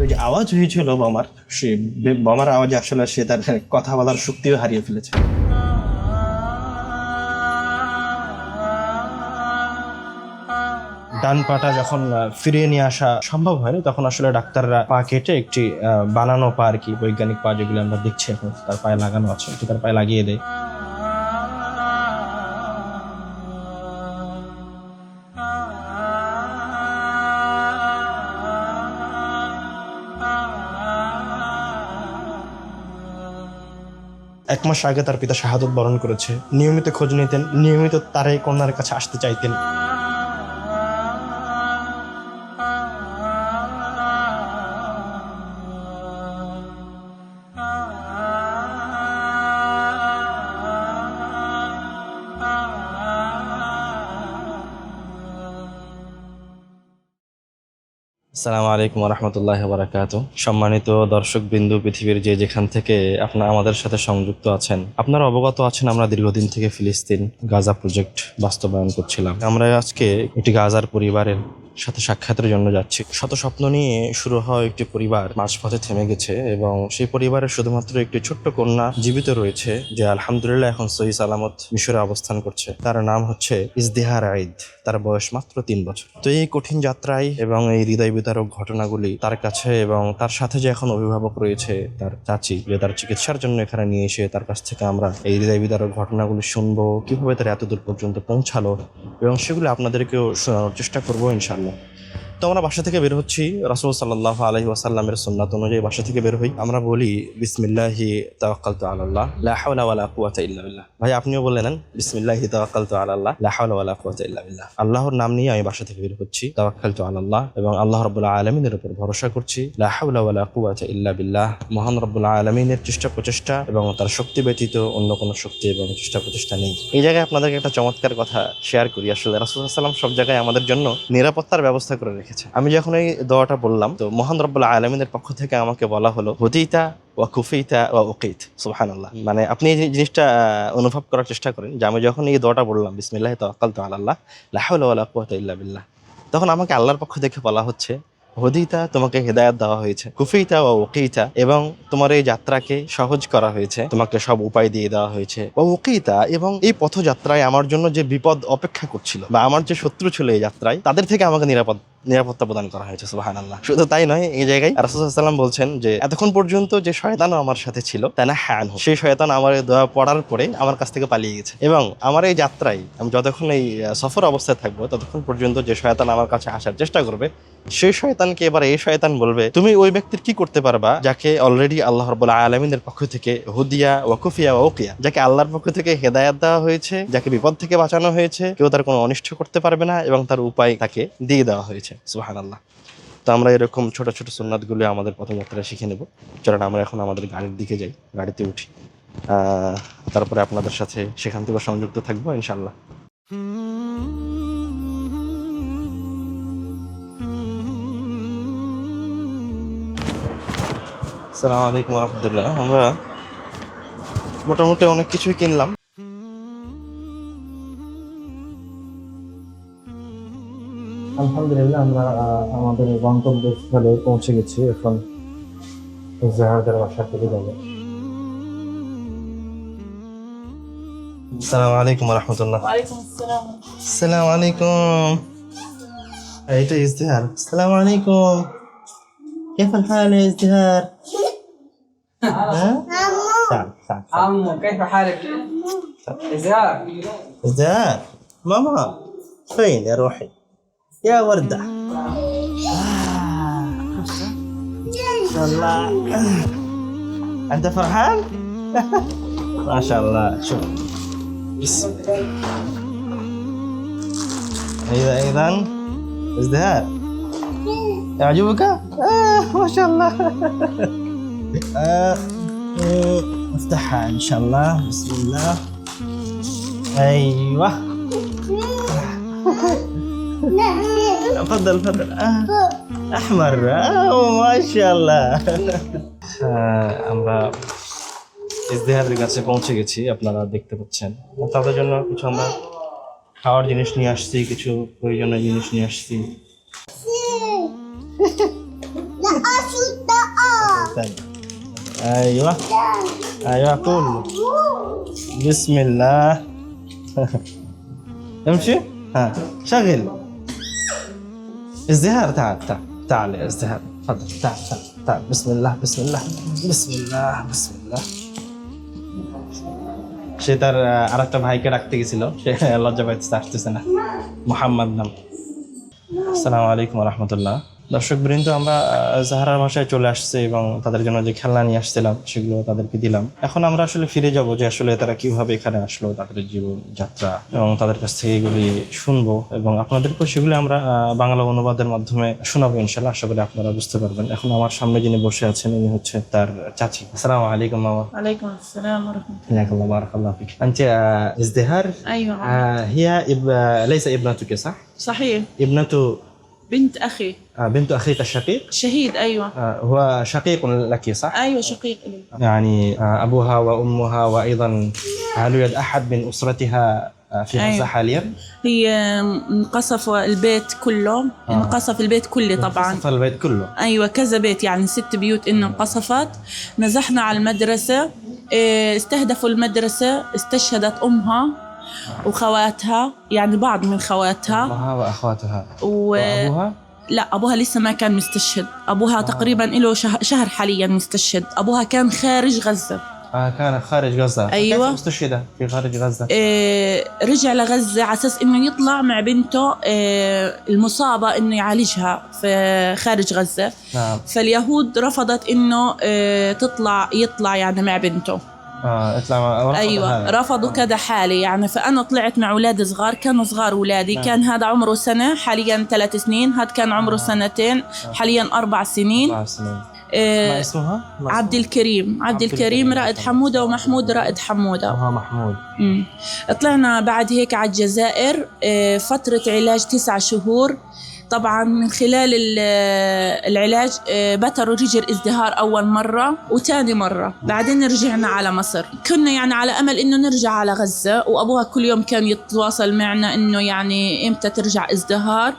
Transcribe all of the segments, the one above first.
ওই যে আওয়াজ হয়েছিল বোমার সে বোমার আওয়াজে আসলে সে তার কথা বলার শক্তিও হারিয়ে ফেলেছে। ডান পাটা যখন ফিরিয়ে নিয়ে আসা সম্ভব হয়নি, তখন আসলে ডাক্তাররা পা কেটে একটি বানানো পা আর কি, বৈজ্ঞানিক পা যেগুলো আমরা দেখছি এখন, তার পায়ে লাগানো আছে তার পায়ে লাগিয়ে দেয়। মাস আগে তার পিতা শাহাদত বরণ করেছে। নিয়মিত খোঁজ নিতেন, নিয়মিত তার এই কন্যার কাছে আসতে চাইতেন। আসসালামু আলাইকুম রহমতুল্লাহ বারাকাত সম্মানিত দর্শক বিন্দু পৃথিবীর যে যেখান থেকে আপনার আমাদের সাথে সংযুক্ত আছেন, আপনারা অবগত আছেন আমরা দীর্ঘদিন থেকে ফিলিস্তিন গাজা প্রজেক্ট বাস্তবায়ন করছিলাম। আমরা আজকে একটি গাজার পরিবারের সাথে সাক্ষাতের জন্য যাচ্ছি। শত স্বপ্ন নিয়ে শুরু হওয়া একটি পরিবার মাঝপথে থেমে গেছে এবং সেই পরিবারের শুধুমাত্র একটি ছোট্ট কন্যা জীবিত রয়েছে, যে আলহামদুলিল্লাহ এখন সহি সালামত মিশরে অবস্থান করছে। তার নাম হচ্ছে ইজদিহার আইদ। তার বয়স মাত্র তিন বছর। তো এই কঠিন যাত্রায় এবং এই হৃদয় বিতারক ঘটনাগুলি তার কাছে এবং তার সাথে যে এখন অভিভাবক রয়েছে তার চাচি, যে তার চিকিৎসার জন্য এখানে নিয়ে এসে তার কাছ থেকে আমরা এই হৃদয় বিতারক ঘটনাগুলি শুনব, কীভাবে তার এতদূর পর্যন্ত পৌঁছালো এবং সেগুলো আপনাদেরকেও শোনানোর চেষ্টা করব ইনশাল্লাহ Tiago তো আমরা বাসা থেকে বের হচ্ছি রাসুল সাল্লাহ আলহি ওয়াসাল্লামের সুন্নাত অনুযায়ী বাসা থেকে বের হই। আমরা বলি, বিসমিল্লাহি তাওয়াক্কাল তো আল্লাহ ভাই, আপনিও বলে নেন, বিসমিল্লাহি তাওয়াক্কাল তো আল্লাহ আল্লাহর নাম নিয়ে আমি বাসা থেকে বের হচ্ছি তাওয়াক্কাল তো আল্লাহ এবং আল্লাহ রাব্বুল আলামিনের উপর ভরসা করছি, লা হাওলা ওয়ালা কুওয়াতা ইল্লা বিল্লাহ। মহান রব্বুল আলামিনের চেষ্টা প্রচেষ্টা এবং তার শক্তি ব্যতীত অন্য কোনো শক্তি এবং চেষ্টা প্রচেষ্টা নেই। এই জায়গায় আপনাদেরকে একটা চমৎকার কথা শেয়ার করি। আসলে রাসুল সাল্লাম সব জায়গায় আমাদের জন্য নিরাপত্তার ব্যবস্থা করে রেখেছে আমি যখন এই দোয়াটা বললাম তো মহান রব্বুল আলমিনের পক্ষ থেকে আমাকে বলা হলো হুদিতা ওয়া কুফিতা ওয়া উকিত। সুবহান আল্লাহ মানে আপনি এই জিনিসটা অনুভব করার চেষ্টা করেন যে আমি যখন এই দোয়াটা বললাম বিসমিল্লাহ তো আকাল তো আল্লাহ লাহ কুওয়াতা ইল্লা বিল্লাহ তখন আমাকে আল্লাহর পক্ষ থেকে বলা হচ্ছে হদিতা তোমাকে হেদায়াত দেওয়া হয়েছে, কুফিতা ও ওকিতা এবং তোমার এই যাত্রাকে সহজ করা হয়েছে, তোমাকে সব উপায় দিয়ে দেওয়া হয়েছে। ও ওকিতা এবং এই পথযাত্রায় আমার জন্য যে বিপদ অপেক্ষা করছিল বা আমার যে শত্রু ছিল এই যাত্রায়, তাদের থেকে আমাকে নিরাপদ, নিরাপত্তা প্রদান করা হয়েছে সুবাহান আল্লাহ শুধু তাই নয়, এই জায়গায় রাসুসাল্লাম বলছেন যে, এতক্ষণ পর্যন্ত যে শয়তানও আমার সাথে ছিল তা না হ্যান সেই শয়তান আমার দোয়া পড়ার পরে আমার কাছ থেকে পালিয়ে গেছে। এবং আমার এই যাত্রায় আমি যতক্ষণ এই সফর অবস্থায় থাকব, ততক্ষণ পর্যন্ত যে শয়তান আমার কাছে আসার চেষ্টা করবে সেই শয়তানকে এবার এই শয়তান বলবে, তুমি ওই ব্যক্তির কি করতে পারবা? যাকে অলরেডি আল্লাহ রব্বুল্লাহ আলমিনের পক্ষ থেকে হুদিয়া ওয়াকুফিয়া ওকিয়া যাকে আল্লাহর পক্ষ থেকে হেদায়াত দেওয়া হয়েছে, যাকে বিপদ থেকে বাঁচানো হয়েছে, কেউ তার কোনো অনিষ্ট করতে পারবে না এবং তার উপায় তাকে দিয়ে দেওয়া হয়েছে। সুহান আল্লাহ তো আমরা এরকম ছোট ছোট সুন্নাতগুলো আমাদের পথযাত্রায় শিখে নেব। চলেন আমরা এখন আমাদের গাড়ির দিকে যাই, গাড়িতে উঠি। তারপরে আপনাদের সাথে সেখান থেকে সংযুক্ত থাকব ইনশাল্লাহ সালাম আলাইকুম আহমদুল্লাহ আমরা মোটামুটি অনেক কিছুই কিনলাম। আলহামদুলিল্লাহ আমরা আমাদের গন্তব্যস্থলে পৌঁছে গেছি। এখন জাহাজের বাসা থেকে যাব। আসসালামু আলাইকুম রহমতুল্লাহ। আসসালামু। আলাইকুম। এইটা ইজতেহার। সালাম আলাইকুম। কেফল হাল ইজতেহার? تعال تعال. عمو كيف حالك؟ ازياء ازدهار ماما فين يا روحي؟ يا وردة. ما شاء الله. أنت فرحان؟ ما شاء الله. شوف. بسم أيضا أيضا. ازدهار يعجبك؟ آه ما شاء الله. آه آه، افتحها إن شاء الله بسم الله أيوه تفضل تفضل آه. أحمر آه ما شاء الله আমরা ইজতেহারের কাছে পৌঁছে গেছি আপনারা দেখতে পাচ্ছেন তাদের জন্য কিছু আমরা খাওয়ার জিনিস নিয়ে আসছি কিছু প্রয়োজনীয় জিনিস নিয়ে আসছি الثاني ايوه ايوه كله بسم الله امشي ها شغل ازدهار تعال تعال تعال يا ازدهار تفضل تعال تعال تعال بسم الله بسم الله بسم الله بسم الله সে তার আহ, আরেকটা ভাইকে রাখতে গেছিল সে লজ্জা পাইতেছে আসতেছে না মোহাম্মদ নাম আসসালামু আলাইকুম রহমতুল্লাহ দর্শক বৃন্দ আমরা আহ, জাহারার ভাষায় চলে আসছে এবং তাদের জন্য যে খেলনা নিয়ে আসছিলাম সেগুলো তাদেরকে দিলাম এখন আমরা আসলে ফিরে যাব যে আসলে তারা কিভাবে এখানে আসলো তাদের জীবন যাত্রা এবং তাদের কাছ থেকে এগুলি শুনবো এবং আপনাদেরকেও সেগুলি আমরা আহ, বাংলা অনুবাদের মাধ্যমে শোনাবো ইনশাল্লাহ আশা করি আপনারা বুঝতে পারবেন এখন আমার সামনে যিনি বসে আছেন ইনি হচ্ছে তার চাচি আসসালামু আলাইকুম মামা عليكم السلام ورحمة حياك الله بارك الله فيك انت آه، ازدهار الله أيوة آه، هي إب... ليس ابنتك صح صحيح ابنة بنت أخي. آه، بنت أخيك الشقيق؟ شهيد أيوة. آه، هو شقيق لك صح؟ أيوة شقيق لي يعني آه، أبوها وأمها وأيضا هل يوجد أحد من أسرتها آه، في غزة أيوة. حاليا؟ هي انقصف البيت كله انقصف البيت كله طبعا. في البيت كله. أيوه كذا بيت يعني ست بيوت إنه انقصفت. نزحنا على المدرسة إيه، استهدفوا المدرسة استشهدت أمها. وخواتها يعني بعض من خواتها. أمها وأخواتها. و... وأبوها؟ لا أبوها لسه ما كان مستشهد. أبوها تقريبا له شه... شهر حاليا مستشهد. أبوها كان خارج غزة. آه كان خارج غزة. أيوة. كيف استشهد في خارج غزة؟ إيه رجع لغزة على أساس إنه يطلع مع بنته إيه المصابة إنه يعالجها في خارج غزة. نعم. فاليهود رفضت إنه إيه تطلع يطلع يعني مع بنته. آه اطلع مع- أيوه هذا. رفضوا كذا حالة يعني فأنا طلعت مع أولاد صغار كانوا صغار أولادي. نعم. كان هذا عمره سنة حاليا ثلاث سنين. هذا كان عمره سنتين حاليا أربع سنين. أربع سنين. ما إيه اسمها؟ ما عبد؟ الكريم. عبد عبد الكريم. رائد حمودة ومحمود رائد حمودة. أبوها محمود. مم. طلعنا بعد هيك على الجزائر إيه، فترة علاج تسعة شهور. طبعا من خلال ال- العلاج إيه، بتروا رجل ازدهار أول مرة وتاني مرة. بعدين رجعنا على مصر. كنا يعني على أمل إنه نرجع على غزة وأبوها كل يوم كان يتواصل معنا إنه يعني إمتى ترجع ازدهار.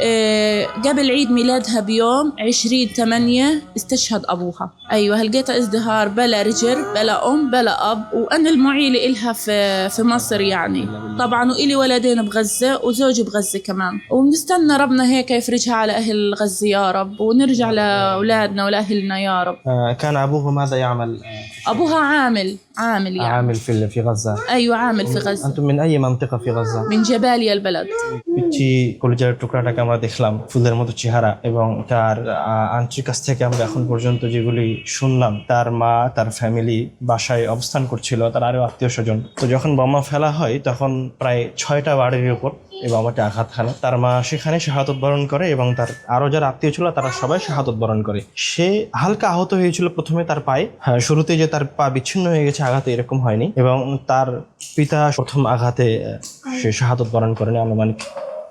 إيه، قبل عيد ميلادها بيوم 20 8 استشهد أبوها. أيوة هلقيتها ازدهار بلا رجل بلا أم بلا أب وأنا المعيلة إلها في, في مصر يعني. طبعا وإلي ولدين بغزة وزوجي بغزة كمان. وبنستنى ربنا هيك يفرجها على أهل غزة يا رب ونرجع لأولادنا ولأهلنا يا رب آه كان أبوه ماذا يعمل؟ آه، أبوها عامل عامل يعني عامل في في غزة أيوة عامل في غزة أنتم من أي منطقة في غزة؟ من جباليا البلد পিচ্ছি কলিজার টুকরাটাকে আমরা দেখলাম ফুলের মতো চেহারা এবং তার আহ, আন্টির কাছ থেকে আমরা এখন পর্যন্ত যেগুলি শুনলাম তার মা তার ফ্যামিলি বাসায় অবস্থান করছিল তার আরো আত্মীয় স্বজন তো যখন বোমা ফেলা হয় তখন প্রায় ছয়টা বাড়ির উপর এই আমাকে আঘাত খানে তার মা সেখানে শাহাদত বরণ করে এবং তার আরও যার আত্মীয় ছিল তারা সবাই শাহাদত বরণ করে। সে হালকা আহত হয়েছিল প্রথমে তার পায়ে। হ্যাঁ, শুরুতে যে তার পা বিচ্ছিন্ন হয়ে গেছে আঘাতে এরকম হয়নি। এবং তার পিতা প্রথম আঘাতে সে শাহাদত বরণ করেনি আনুমানিক।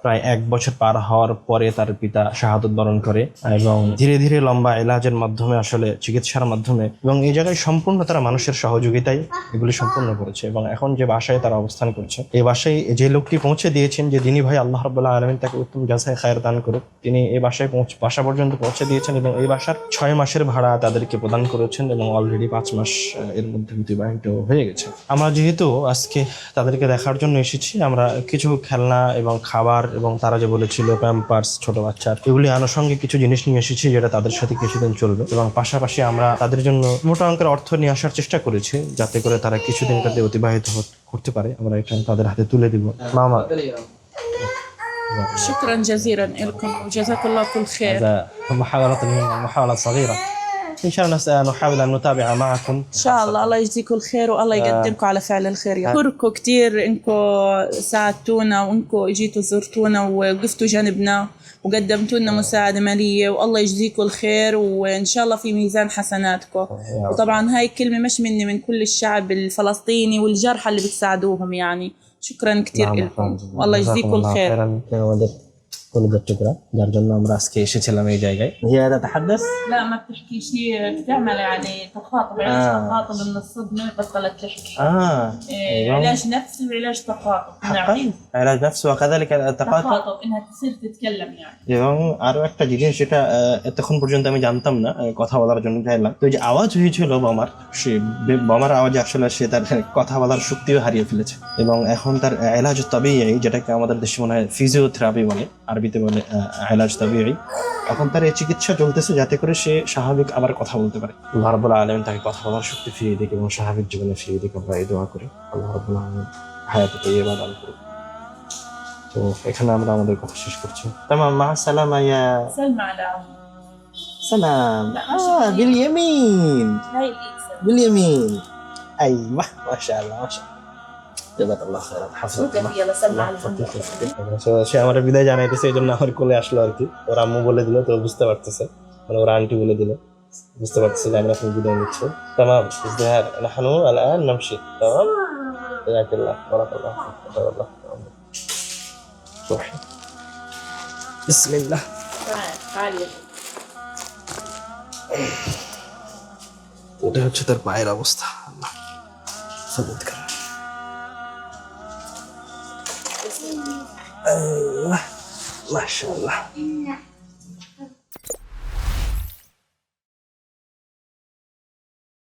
প্রায় এক বছর পার হওয়ার পরে তার পিতা শাহাদত বরণ করে এবং ধীরে ধীরে লম্বা এলাজের মাধ্যমে, আসলে চিকিৎসার মাধ্যমে এবং এই জায়গায় সম্পূর্ণ তারা মানুষের সহযোগিতায় এগুলি সম্পূর্ণ করেছে এবং এখন যে বাসায় তারা অবস্থান করছে, এই বাসায় যে লোকটি পৌঁছে দিয়েছেন যে দিনী ভাই আল্লাহ রবাল্লাহ আলমিন তাকে উত্তম জাসায় খায়ের দান করুক, তিনি এই বাসায় পৌঁছ, বাসা পর্যন্ত পৌঁছে দিয়েছেন এবং এই বাসার ছয় মাসের ভাড়া তাদেরকে প্রদান করেছেন এবং অলরেডি পাঁচ মাস এর মধ্যে অতিবাহিত হয়ে গেছে। আমরা যেহেতু আজকে তাদেরকে দেখার জন্য এসেছি, আমরা কিছু খেলনা এবং খাবার এবং তারা যে বলেছিল প্যাম্পার্স ছোট বাচ্চার এগুলি আনুষঙ্গিক কিছু জিনিস নিয়ে এসেছি যেটা তাদের সাথে কিছুদিন চলবে এবং পাশাপাশি আমরা তাদের জন্য মোটা অঙ্কের অর্থ নিয়ে আসার চেষ্টা করেছি যাতে করে তারা কিছুদিন তাদের অতিবাহিত হত- করতে পারে আমরা এটা তাদের হাতে তুলে দিব মামা شكرا جزيلا لكم وجزاكم الله كل خير هذا محاولة محاولة صغيرة إن شاء الله نس- نحاول أن نتابع معكم. إن شاء الله الله يجزيكم الخير والله يقدمكم على فعل الخير. يا اشكركم كثير انكم ساعدتونا وانكم اجيتوا زرتونا ووقفتوا جنبنا وقدمتوا لنا مساعدة مالية والله يجزيكم الخير وإن شاء الله في ميزان حسناتكم. وطبعا هاي الكلمة مش مني من كل الشعب الفلسطيني والجرحى اللي بتساعدوهم يعني. شكرا كثير نعم، لكم. والله يجزيكم الخير. خيراً كما وجدت. কলেজের টুকরা যার জন্য আমরা আজকে এসেছিলাম এই জায়গায় هي تتحدث لا ما بتحكي شيء بتعمل يعني تخاطب علاج آه. تخاطب من الصدمة بطلت تحكي اه إيه، علاج نفسي وعلاج تخاطب حقا علاج نفس وكذلك التقاطع تخاطب انها تصير تتكلم يعني এবং আরো একটা জিনিস যেটা আহ, এতক্ষণ পর্যন্ত আমি জানতাম না আহ, কথা বলার জন্য চাইলাম তো এই যে আওয়াজ হয়েছিল বোমার সে বে- বোমার আওয়াজে আসলে সে তার কথা বলার শক্তিও হারিয়ে ফেলেছে এবং এখন তার এলাজ তবেই যেটাকে আমাদের দেশে মনে হয় ফিজিওথেরাপি বলে আরবিতে বলে মানে, এলাজ তাবিরি এখন তার এই চিকিৎসা চলতেছে যাতে করে সে স্বাভাবিক আবার কথা বলতে পারে। আল্লাহ আলম তাকে কথা বলার শক্তি ফিরিয়ে দিকে এবং স্বাভাবিক জীবনে ফিরিয়ে দিকে। আমরা এই দোয়া করি। আল্লাহ আলম হায়াত দান করি তো এখানে আমরা আমাদের কথা শেষ করছি। তামাম মা সালাম আয়া। সালাম বিলিয়ামিন বিলিয়ামিন মাশাআল্লাহ মাশাআল্লাহ। সে আমার বিদায় জানাইতেছে এই জন্য আমার কোলে আসলো আর কি ওর আম্মু বলে দিল তো ও বুঝতে পারতেছে মানে ওর আন্টি বলে দিল বুঝতে পারতেছে যে আমরা এখন বিদায় নিচ্ছি تمام ازدهار نحن الان نمشي تمام جزاك الله بارك الله فيك جزاك الله خيرا. روحي بسم الله تعال تعال يا এটা হচ্ছে তার পায়ের অবস্থা আল্লাহ সবুজ করে আল্লাহ মাশাআল্লাহ